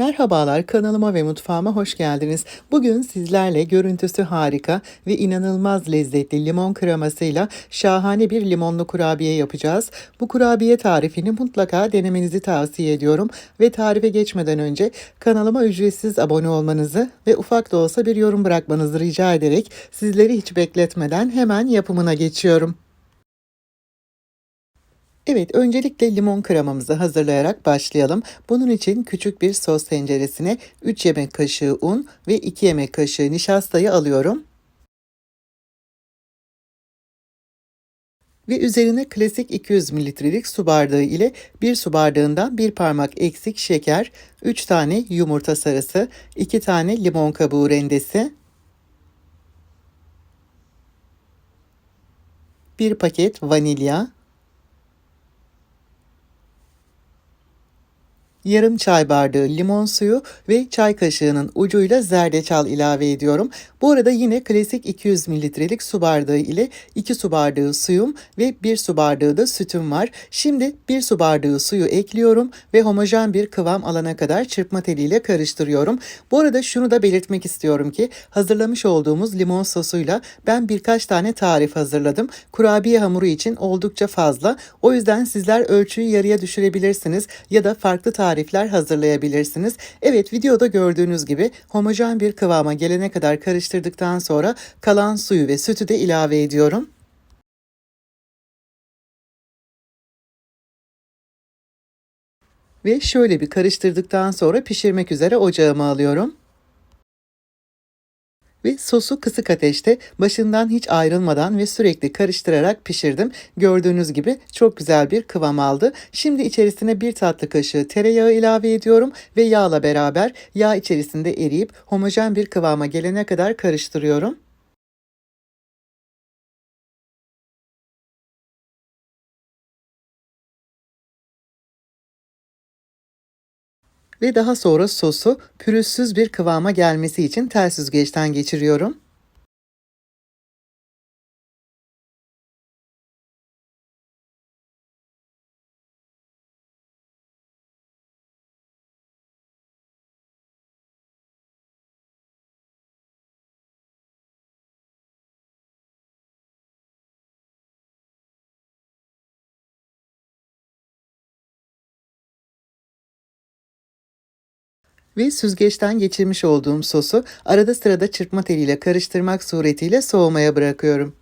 Merhabalar kanalıma ve mutfağıma hoş geldiniz. Bugün sizlerle görüntüsü harika ve inanılmaz lezzetli limon kremasıyla şahane bir limonlu kurabiye yapacağız. Bu kurabiye tarifini mutlaka denemenizi tavsiye ediyorum ve tarife geçmeden önce kanalıma ücretsiz abone olmanızı ve ufak da olsa bir yorum bırakmanızı rica ederek sizleri hiç bekletmeden hemen yapımına geçiyorum. Evet, öncelikle limon kremamızı hazırlayarak başlayalım. Bunun için küçük bir sos tenceresine 3 yemek kaşığı un ve 2 yemek kaşığı nişastayı alıyorum. Ve üzerine klasik 200 mililitrelik su bardağı ile 1 su bardağından 1 parmak eksik şeker, 3 tane yumurta sarısı, 2 tane limon kabuğu rendesi, 1 paket vanilya, yarım çay bardağı limon suyu ve çay kaşığının ucuyla zerdeçal ilave ediyorum. Bu arada yine klasik 200 mililitrelik su bardağı ile 2 su bardağı suyum ve 1 su bardağı da sütüm var. Şimdi 1 su bardağı suyu ekliyorum ve homojen bir kıvam alana kadar çırpma teliyle karıştırıyorum. Bu arada şunu da belirtmek istiyorum ki hazırlamış olduğumuz limon sosuyla ben birkaç tane tarif hazırladım. Kurabiye hamuru için oldukça fazla. O yüzden sizler ölçüyü yarıya düşürebilirsiniz ya da farklı tarifler hazırlayabilirsiniz. Evet videoda gördüğünüz gibi homojen bir kıvama gelene kadar karıştırdıktan sonra kalan suyu ve sütü de ilave ediyorum. Ve şöyle bir karıştırdıktan sonra pişirmek üzere ocağıma alıyorum ve sosu kısık ateşte başından hiç ayrılmadan ve sürekli karıştırarak pişirdim. Gördüğünüz gibi çok güzel bir kıvam aldı. Şimdi içerisine bir tatlı kaşığı tereyağı ilave ediyorum ve yağla beraber yağ içerisinde eriyip homojen bir kıvama gelene kadar karıştırıyorum. Ve daha sonra sosu pürüzsüz bir kıvama gelmesi için tel süzgeçten geçiriyorum. Ve süzgeçten geçirmiş olduğum sosu arada sırada çırpma teliyle karıştırmak suretiyle soğumaya bırakıyorum.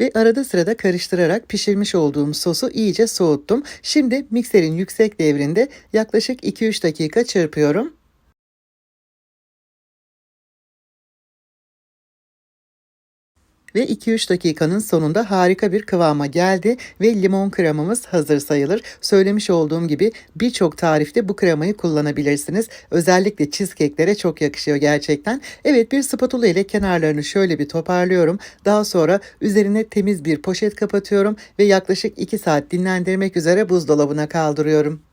Ve arada sırada karıştırarak pişirmiş olduğum sosu iyice soğuttum. Şimdi mikserin yüksek devrinde yaklaşık 2-3 dakika çırpıyorum. Ve 2-3 dakikanın sonunda harika bir kıvama geldi ve limon kremamız hazır sayılır. Söylemiş olduğum gibi birçok tarifte bu kremayı kullanabilirsiniz. Özellikle cheesecake'lere çok yakışıyor gerçekten. Evet bir spatula ile kenarlarını şöyle bir toparlıyorum. Daha sonra üzerine temiz bir poşet kapatıyorum ve yaklaşık 2 saat dinlendirmek üzere buzdolabına kaldırıyorum.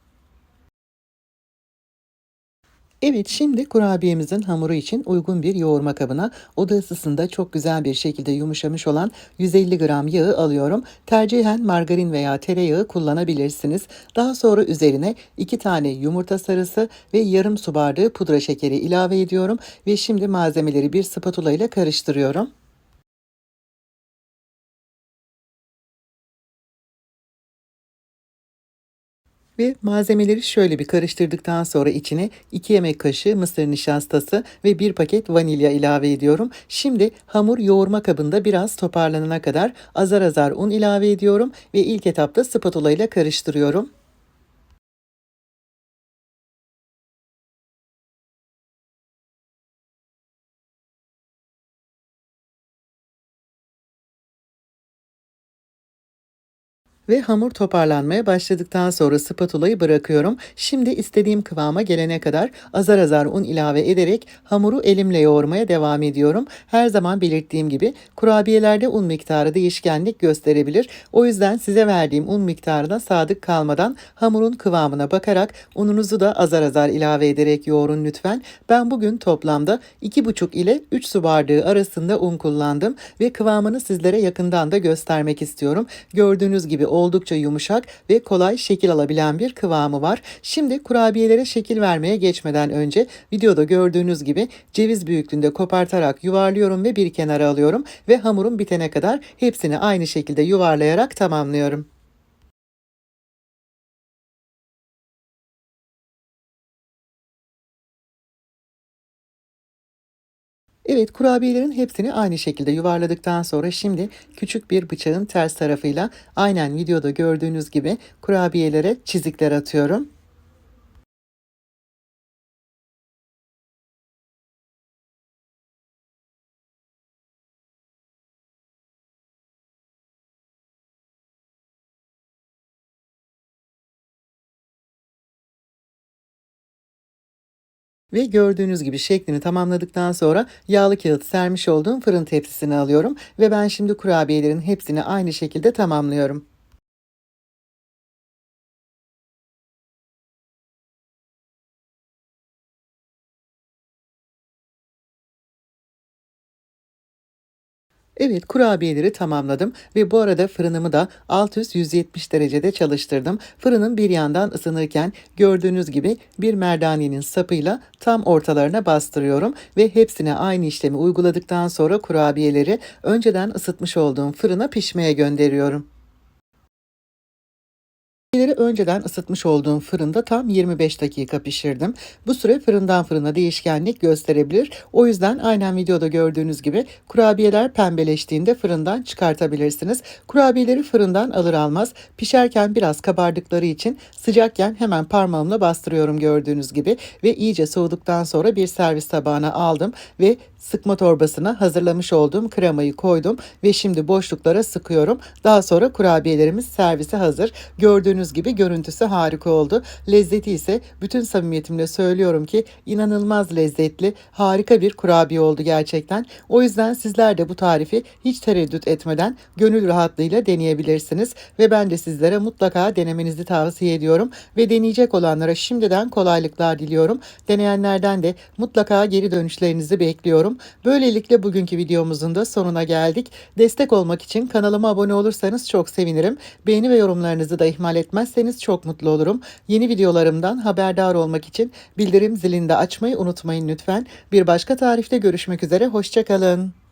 Evet şimdi kurabiyemizin hamuru için uygun bir yoğurma kabına oda ısısında çok güzel bir şekilde yumuşamış olan 150 gram yağı alıyorum. Tercihen margarin veya tereyağı kullanabilirsiniz. Daha sonra üzerine 2 tane yumurta sarısı ve yarım su bardağı pudra şekeri ilave ediyorum ve şimdi malzemeleri bir spatula ile karıştırıyorum. Ve malzemeleri şöyle bir karıştırdıktan sonra içine 2 yemek kaşığı mısır nişastası ve 1 paket vanilya ilave ediyorum. Şimdi hamur yoğurma kabında biraz toparlanana kadar azar azar un ilave ediyorum ve ilk etapta spatula ile karıştırıyorum. Ve hamur toparlanmaya başladıktan sonra spatulayı bırakıyorum. Şimdi istediğim kıvama gelene kadar azar azar un ilave ederek hamuru elimle yoğurmaya devam ediyorum. Her zaman belirttiğim gibi kurabiyelerde un miktarı değişkenlik gösterebilir. O yüzden size verdiğim un miktarına sadık kalmadan hamurun kıvamına bakarak ununuzu da azar azar ilave ederek yoğurun lütfen. Ben bugün toplamda 2,5 ile 3 su bardağı arasında un kullandım ve kıvamını sizlere yakından da göstermek istiyorum. Gördüğünüz gibi oldukça yumuşak ve kolay şekil alabilen bir kıvamı var. Şimdi kurabiyelere şekil vermeye geçmeden önce videoda gördüğünüz gibi ceviz büyüklüğünde kopartarak yuvarlıyorum ve bir kenara alıyorum ve hamurum bitene kadar hepsini aynı şekilde yuvarlayarak tamamlıyorum. Evet kurabiyelerin hepsini aynı şekilde yuvarladıktan sonra şimdi küçük bir bıçağın ters tarafıyla aynen videoda gördüğünüz gibi kurabiyelere çizikler atıyorum. Ve gördüğünüz gibi şeklini tamamladıktan sonra yağlı kağıt sermiş olduğum fırın tepsisine alıyorum ve ben şimdi kurabiyelerin hepsini aynı şekilde tamamlıyorum. Evet kurabiyeleri tamamladım ve bu arada fırınımı da alt üst 170 derecede çalıştırdım. Fırının bir yandan ısınırken gördüğünüz gibi bir merdanenin sapıyla tam ortalarına bastırıyorum ve hepsine aynı işlemi uyguladıktan sonra kurabiyeleri önceden ısıtmış olduğum fırına pişmeye gönderiyorum. Kurabiyeleri önceden ısıtmış olduğum fırında tam 25 dakika pişirdim. Bu süre fırından fırına değişkenlik gösterebilir. O yüzden aynen videoda gördüğünüz gibi kurabiyeler pembeleştiğinde fırından çıkartabilirsiniz. Kurabiyeleri fırından alır almaz pişerken biraz kabardıkları için sıcakken hemen parmağımla bastırıyorum gördüğünüz gibi ve iyice soğuduktan sonra bir servis tabağına aldım ve sıkma torbasına hazırlamış olduğum kremayı koydum ve şimdi boşluklara sıkıyorum. Daha sonra kurabiyelerimiz servise hazır. Gördüğünüz gibi görüntüsü harika oldu. Lezzeti ise bütün samimiyetimle söylüyorum ki inanılmaz lezzetli, harika bir kurabiye oldu gerçekten. O yüzden sizler de bu tarifi hiç tereddüt etmeden gönül rahatlığıyla deneyebilirsiniz ve ben de sizlere mutlaka denemenizi tavsiye ediyorum ve deneyecek olanlara şimdiden kolaylıklar diliyorum. Deneyenlerden de mutlaka geri dönüşlerinizi bekliyorum. Böylelikle bugünkü videomuzun da sonuna geldik. Destek olmak için kanalıma abone olursanız çok sevinirim. Beğeni ve yorumlarınızı da ihmal etmezseniz çok mutlu olurum. Yeni videolarımdan haberdar olmak için bildirim zilini de açmayı unutmayın lütfen. Bir başka tarifte görüşmek üzere. Hoşçakalın.